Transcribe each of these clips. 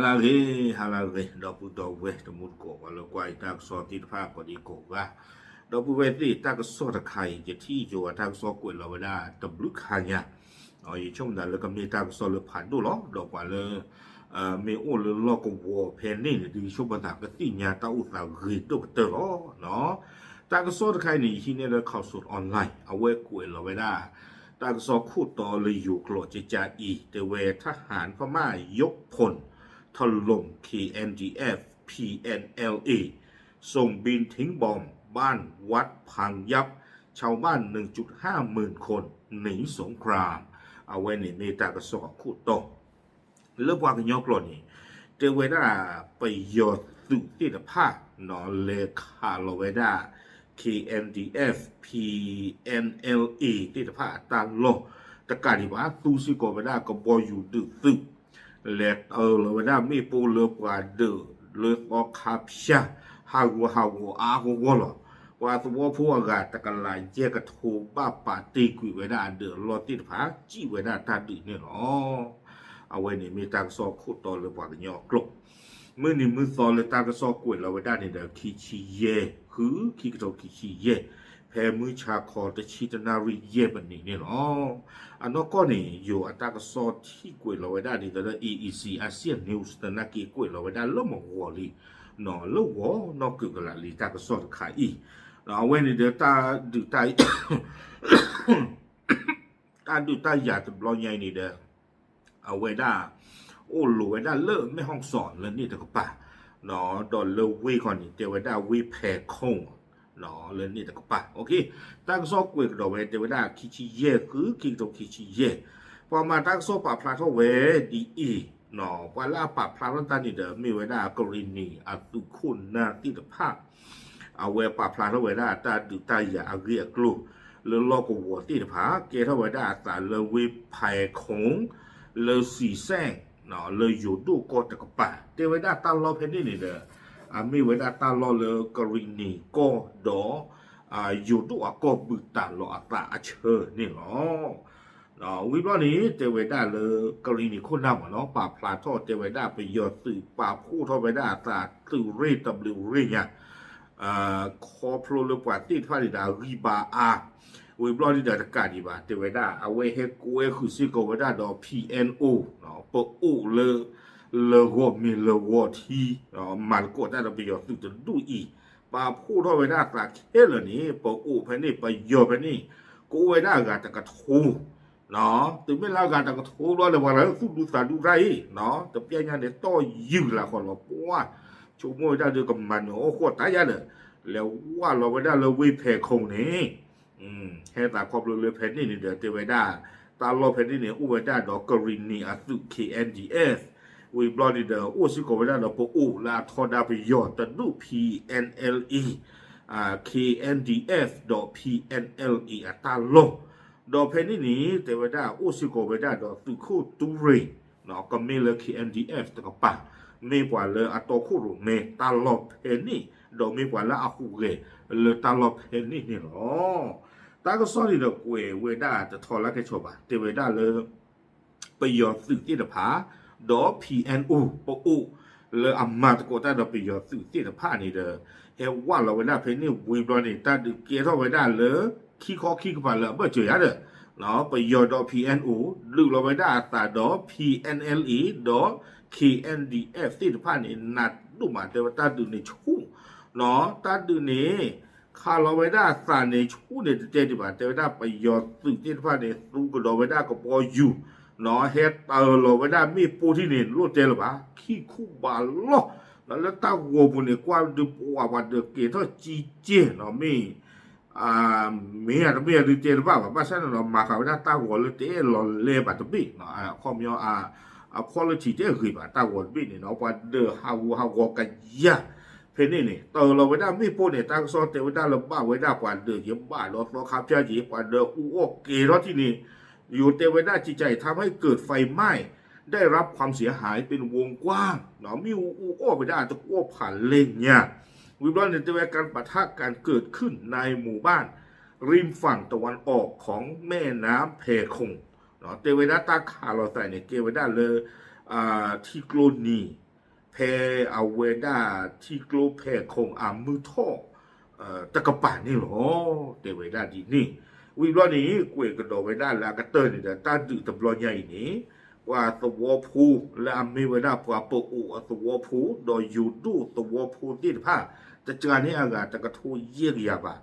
ala ve ala ve do pu do ve to mu ko wa lo kwai tak so ti pha ko di ko wa do pu ve ti tak so ta khai je ti jo wa tak so ko lo da to blu kha nya ở yi chung da le kam ni tak so le phan do lo do kwa le me o le lo ko wo pe ni le di shu ba ta ka ti nya ta u ta gri do te lo no tak so ta khai ni hi ne le khao su online a we ko lo da ตากซอคู่ต่อเลยอยู่โกรธจะจาอีแต่เวทหารพม่ายกพล ถล่ม KNDF PNLA ส่งบินทิ้งบอมบ้านวัดพังยับ ชาวบ้าน 1.5 หมื่นคนหนีสงครามเอาไว้ในเมตากสอคู่ต่อเลิกวากันยกลอนี่เตเวดาไปยอดสุติภาพนอเลขาโลเวดา KNDF PNLA ติดภาพตาโลตะการที่ว่าตูซิโกเวดาก็บอยู่ดึกตึก และเออโลเวดาไม่ปูเลือกว่าเดอเลือกออกคาพชาฮากัวฮากัวอากัวลอ ว่าตัวพวกกาตะกันลายเจกะโทบ้าปาตีกุยไว้ได้เดือดรอติดผาจี้ไว้ได้ตาดีเนี่ยหรอเอาไว้นี่มีตางซอกขุดตอเลยว่ากันยอกลกเมื่อนี่มือซอเลยตางก็ซอกกวยเราไว้ได้ในเดือคีชีเยคือคีกระโตคีชีเย ဖဲမူးချာခေါ်တချီတနာရီယေပနီနေလောအနောကောနီယိုအတကစောတီကွေလောဝဒါနီတဲ့ EEC အာဆီယံနျူးစ်တနာကီကွေလောဝဒါလောမဝော်လီနော်လောဝော်နော်ကုကလာလီတကစောခါဤနော်ဝဲနေတဲ့တာဒူတိုင်တာဒူတိုင်ရတ်ဘလောညိုင်းနေတဲ့အဝဲဒါโอ้ลวได้เลิกไม่ห้องสอนแล้วนี่แต่ก็ป่ะเนาะดอนเลิกเวก่อนนี่เดี๋ยวได้เวแพ้คง 러는 이 듣고 봐 오케이 땅소 꾸이 그러 왜 되나 키치예 그 키도 키치예 와마 땅소 바 플라토 왜 디이 너 와라 바 플라토 니더 미웨나 그린니 아투쿤나 티더파 아웨 바 플라토 웨나 따 두타야 아그야 클루 เรือลอกวัวตีผาเกทวดาสารเลวิภัยคงเลสีแซงเนาะเลยอยู่ดูกอตะกปะเทวดาตั้งรอเพนนี่นี่เด้อ mi với ta lo lơ corini co đó à dù tụ à co bự tả lọ tả chờ nè nó đó vì đó ní tế với đa lơ corini cô nằm ở nó bà phá thọ tế với đa bây giờ từ bà phu thọ với đa tả từ rê tập lưu rê nha à khó pro lơ quả tít phát đi đa ri bà à วบลอดีดากาดีบาเตเวดาเอาไว้ให้กูเอคือซิโกเวดาดอพีเอ็นโอเนาะปะอูเลอ 勒沃米勒沃提啊，马国那的比较是的路易，把葡萄维那萨开了呢，把乌佩呢，把药佩呢，古维那个这个土，喏，对面那个这个土了的话，人速度啥都在，喏，这边人的到油了，好了，不啊，就莫那这个蛮哦，或大家的，了哇，了维那了维佩空呢，嗯，还打靠不了佩呢，你的对维那。ตาลอเพนนี่เนี่ยอุเวด้าดอกกรินนี่อสุ KNDS we bloody the อ้สิโกเวลาเราก็อู้ลาทอดาไปยอดตัดู p n l e อ่า k n d f ดอ p n l e อัตราลงดอเพนนี่นี่แต่เวลาโอ้สิโกเวลาดอตุคู่ตุเรเนาะก็มีเลย k n d f ตะกป๋าไม่กว่าเลยอตคู่รุเมตาลอเพนนี่ดอไม่กว่าละอคูเกเลยตาลอเพนนี่นี่เหรอตาก็สอนี่ดอกเวเวด้าจะทอละแกชอบอะแต่เวด้าเลยไปยอดสื่อที่ดาผา ဒေါ် PNO ပို့အိုလေအမတ်ကိုတာတော့ပယောစုတိတဖာနေတယ်ဟဲဝါလောဝေဒဖေနေဝေဘလနေတတ်ကေတော့ဝေဒလေခီခေါ်ခီကပါလေဘကြရတဲ့နော်ပယောတော့ PNO လူလောဝေဒတာတော့ PNLE တော့ KNDF တိတဖာနေနတ်ဒုမာတေဝတာဒုနေချူနော်တတ်တူနေခါလောဝေဒစာနေချူနေတဲ့တဲ့ပါတေဝဒပယောသူတိဖာနေသူကလောဝေဒကပေါ်ယူ หนอเฮตดเออราไม่ได้มีปูที่นี่รู้เจหรือเปล่าขี้คู่บาลล้อแล้วตั้งวัวบุญเนี่ยกว่าดูว่าวันเดือเกี่ยวจีเจเนาอมีอ่าเมียเมียดูเจหรือเปล่าแบบว่าฉันเนาะมาเขาไม่ได้ตั้งวัวเลยเจหลอนเล่บบตรบี้หนะข้อมีอ่าอ่าคุณภาพเจคือแบบตั้งวงบี้เนี่ยหนอวันเดือฮาวฮาวกันยะเพนี่เนี่ยตอเราไม่ได้มีปูเนี่ยตั้งซอนเตไม่ได้เราบ้าไม่ได้กว่าเดือเย็บบ้าเราเราขับเช้าจีกว่าเดืออู้โอเกเราที่นี่ อยู่เตไว้ได้จิตใจทำให้เกิดไฟไหม้ได้รับความเสียหายเป็นวงกว้างเนาะมีอู้อไปได้ตะกัวผ่านเลนเนี่ยวิบลอนเนี่ยจะเป็นการปะทะการเกิดขึ้นในหมู่บ้าน ริมฝั่งตะวันออกของแม่น้ำเพคงเนาะเตไว้ได้ตาขาเราใส่เนี่ยเกไว้ได้เลยอ่าที่โกลนีเพอาเวด้าที่กลัวแพ้คงอามือท่อตะกะป่านี่หรอเตเวด้าดีนี่ วิบลอนี่กวยกระโดดเวด้าลากระเตอร์นี่เดตาดือตะบลอใหญ่นี่ ว่าตัวผูและอเมเวดาปัวปอูตัวผูโดยยูดูตัวผูที่ผ้าจะเจอนี่อากาศจะกระทูเยี่ยยาบะ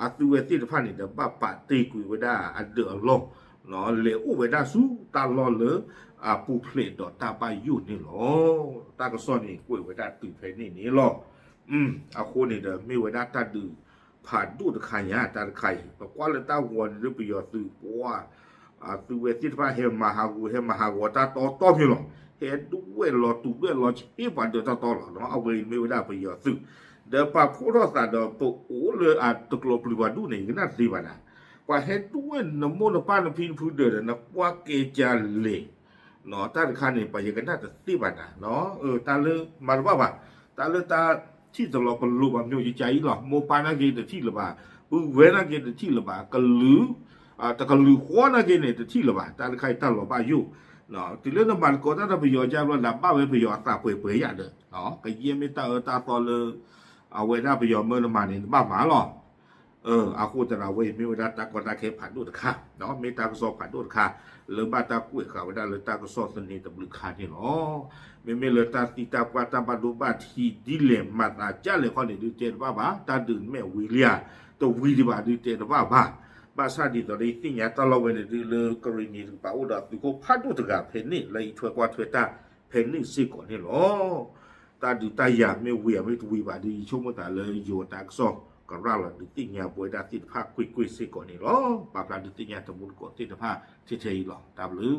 อาตัวที่ผ้านี่เดบ้าปะตีกุยเวดาอันเดือดลงเนาะเลอุเวดาสูตาลอเลยอาปูเพลดดอตาไปอยู่นี่หรอตากระซ้อนนี่กุยเวดาตื่นเพลนี่นี่หรออืมอาคูนี่เดมีเวดาตาดือ ผ่านดูตะขายาตาไข่ปะกว่าละตาวอนรึปยอสือปัวอ่าตัวเวติตาเฮมาหากูเฮมาหากวตาตอตอพี่ลงเฮดูเวลอตุเวลอชิปันเดตอตอลเนาะเอาเวไม่ได้ปยอสือเดปะโครสาดอปโอเลอาตกลปลิวาดูนี่นะสิบานะปะเฮดูเวนโมนปานพินพูเดนะกว่าเกจาเลเนาะตาคันนี่ปะยกันนะสิบานะเนาะเออตาลือมาว่าว่าตาลือตา ที่ตลอดปลุบမျိုးใจหรอโมปานาเกตที่ละบ่าบุเวนาเกตที่ละบ่ากลือ เอออาคูตระเวมิวดาตากนาเคผ่านดูตะค่ะเนาะเมตากสอบผ่านดูตะค่ะเลือบาตากุ้ยค่ะเวลาเลือตากสอบสนิทตะบลึกค่ะนี่เนาะเมเมเลือตาติตาปาตาบาดูบาทีดิเลมาตาจ้าเลยข้อนี้ดูเจนว่าบ้าตาดื่นแม่วิเลียตัววิดิบาดูเจนว่าบ้าဘာသာဒီတော်လေးတင်ရတလောက်ဝင်ဒီလေကရီနီပါဦးတော့ဒီကိုဖတ်တော့တကဖယ်နေလေထွဲကွာထွဲတာဖယ်နေစစ်ကောနေလောတာဒီတရမေဝေမေတူဝေပါဒီချုံမတာလေယောတာဆော ကရာလာဒီတင်ညာပွေတာတိဖာကွိကွိစိကောနေလောပါပလာဒီတင်ညာတမှုကိုတိတဖာတိထေလောတာဘလူ